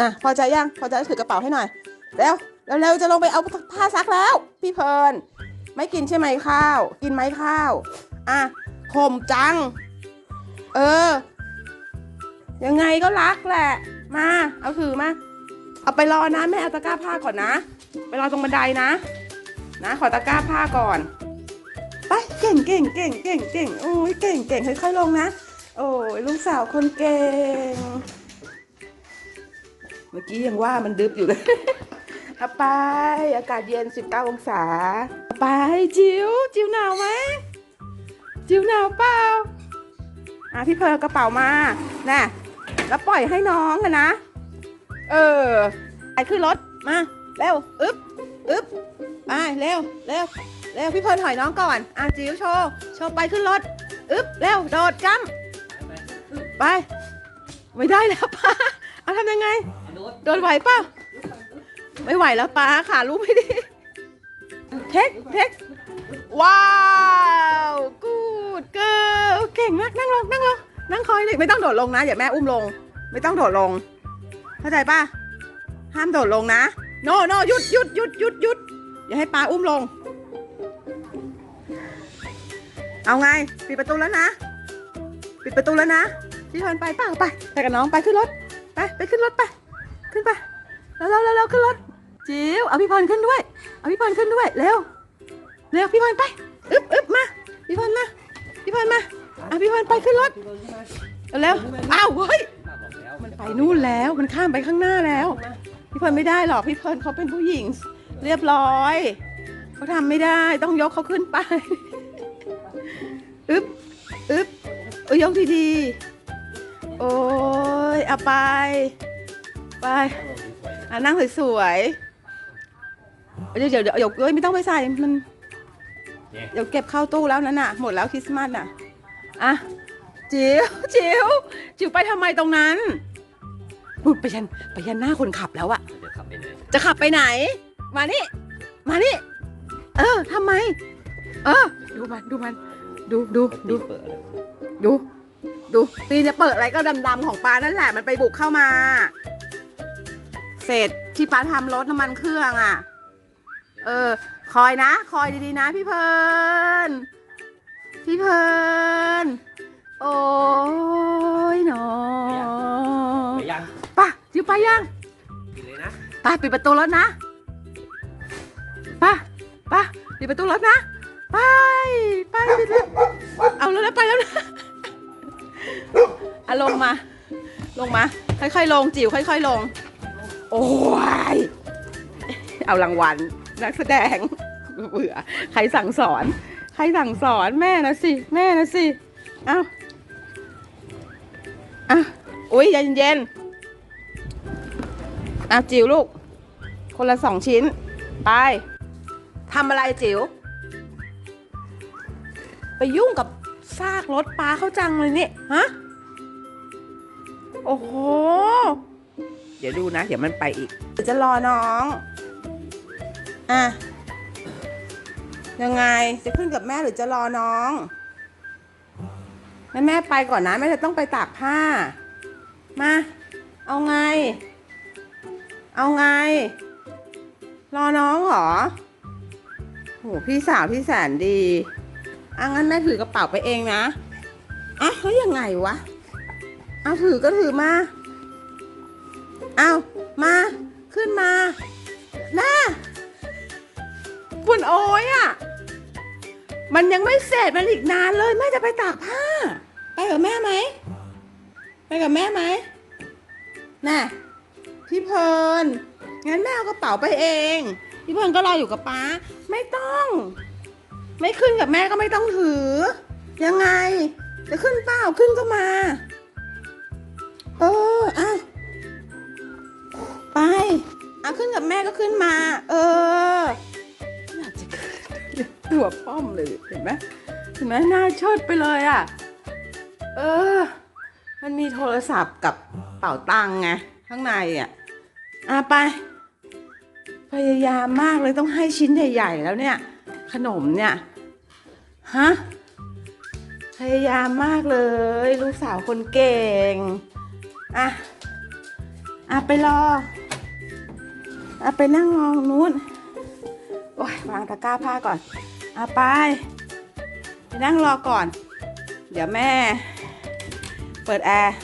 อะพอใจยังพอใจถือกระเป๋าให้หน่อยเร็วเร็วเร็วจะลงไปเอาผ้าซักแล้ว พี่เพลินไม่กินใช่ไหมข้าว กินไหมข้าว อะข่มจัง เออ ยังไงก็รักแหละ มาเอาถือมาเอาไปรอนะแม่เอาตะกร้าผ้าก่อนนะ ไปรอตรงบันไดนะ นะขอตะกร้าผ้าก่อนไปเก่งเก่งเก่งเก่งเก่งโอ้ยเก่งเก่งค่อยๆลงนะ โอ้ยลูกสาวคนเก่ง เมื่อกี้ยังว่ามันดึบอยู่เลยเอาไป อากาศเย็น 19 องศาเอาไปจิ๋วจิ๋วหนาวไหมจิ๋วหนาวเปล่าอะพี่เพลกระเป๋ามาน่ะแล้วปล่อยให้น้องอะนะ เออไปขึ้นรถมาเร็วอึ๊บอึ๊บไปเร็วเร็วเร็วพี่เพลถอยน้องก่อนอะจิ๋วโชว์โชว์ไปขึ้นรถอึ๊บเร็วโดดจ้ำไป ไม่ได้แล้วป้าเอาทำยังไง โดนไหวเปล่าไม่ไหวแล้วป้าขาลูกไม่ดีเทคเทคว้าวกูดเกิลเก่งมากนั่งลงนั่งลงนั่งคอยดิไม่ต้องโดดลงนะอย่าแม่อุ้มลง ไม่ต้องโดดลง เข้าใจป่ะห้ามโดดลงนะ โนโนหยุดหยุดหยุดหยุดหยุดอย่าให้ป้าอุ้มลง เอาไงปิดประตูแล้วนะ ปิดประตูแล้วนะพี่เพิร์นไปปล่าไปไปกับน้องไปขึ้นรถไปไปขึ้นรถไป ขึ้นไปแล้วแล้วแล้วขึ้นรถจิ๋วเอาพี่พรขึ้นด้วย เอาพี่พรขึ้นด้วยเร็วเร็วพี่พรไปอึ๊บอึ๊บมาพี่พรมาพี่พรมาเอะพี่พรไปขึ้นรถเร็วอ้าวเฮ้ยมันไปนู่นแล้วมันข้ามไปข้างหน้าแล้ว พี่พร์ไม่ได้หรอกพี่พร์เขาเป็นผู้หญิง เรียบร้อยเขาทำไม่ได้ต้องยกเขาขึ้นไปอึ๊บอึ๊บเอ้ยยกดีๆโอ้ยเอาไป ไปอะนั่งสวยๆเดี๋ยวเดี๋ยวเดี๋ยวเดี๋ยวเอ้ยไม่ต้องไปใส่มันเดี๋ยวเก็บเข้าตู้แล้วนั่นน่ะ หมดแล้วคริสต์มาสน่ะอะจิ๋วจิ๋วจิ๋วไปทำไมตรงนั้นนู่นไปยันไปยันหน้าคนขับแล้วอะจะขับไปไหนจะขับไปไหน มานี่ มานี่ เออทำไม เออ ดูมันดูมันดูดูดูเปิดอะไรวะดูดูตีนจะเปิดอะไรก็ดำๆของปลานั่นแหละมันไปบุกเข้ามา เศษที่ปลาทำรถน้ำมันเครื่องอะ เออ คอยนะ คอยดีๆนะพี่เพลิร์นพี่เพลิร์นโอ้ยหนอไปยังไป่ะจิวไปยังกินเลยนะไป่ะปิดประตูรถนะไป่ะป่ะปิดประตูรถนะ ไปไปปิดเลยเอาแล้วนะไปแล้วนะอะลงมา ลงมา ค่อยๆลงจิ๋วค่อย ๆ ลง โอ้ย เอารางวัลนักแสดง เบื่อ ใครสั่งสอน ใครสั่งสอนแม่นะสิ แม่นะสิ เอาอะอุ้ยใจเย็นอะจิ๋วลูก คนละสองชิ้น ไปทำอะไรจิ๋ว ไปยุ่งกับซากรถปลาเขาจังเลยนี่ ฮะ โอ้โห เดี๋ยวดูนะ เดี๋ยวมันไปอีกจะรอน้อง อะ ยังไงจะขึ้นกับแม่หรือจะรอน้องแม่แม่ไปก่อนนะแม่จะต้องไปตากผ้า มา เอาไง เอาไง รอน้องเหรอโหพี่สาวพี่แสนดีอะงั้นแม่ถือกระเป๋าไปเองนะอะแล้วยังไงวะ เอาถือก็ถือมา เอามา ขึ้นมาน่าคุณโอ้ยอะ มันยังไม่เสร็จมันอีกนานเลยแม่จะไปตากผ้า ไปกับแม่ไหม ไปกับแม่ไหมน่ะพี่เพลินงั้นแม่เอากระเป๋าไปเอง พี่เพลินก็รออยู่กับป้า ไม่ต้อง ไม่ขึ้นกับแม่ก็ไม่ต้องถือ ยังไง จะขึ้นเปล่าขึ้นก็มา กับแม่ก็ขึ้นมา เออน่าจะขึ้นหัวป้อมเลยเห็นไหมเห็นไหมหน้าเชิดไปเลยอะ เออ มันมีโทรศัพท์กับเป๋าตังไงข้างในอะอะไป พยายามมากเลยต้องให้ชิ้นใหญ่ๆแล้วเนี่ย ขนมเนี่ยฮะพยายามมากเลย ลูกสาวคนเก่ง อะ อะ ไปรอ อาไปนั่งรอตรงนู้นโอ้ยวางตะกร้าผ้าก่อนอาไป ไปนั่งรอก่อน เดี๋ยวแม่ เปิดแอร์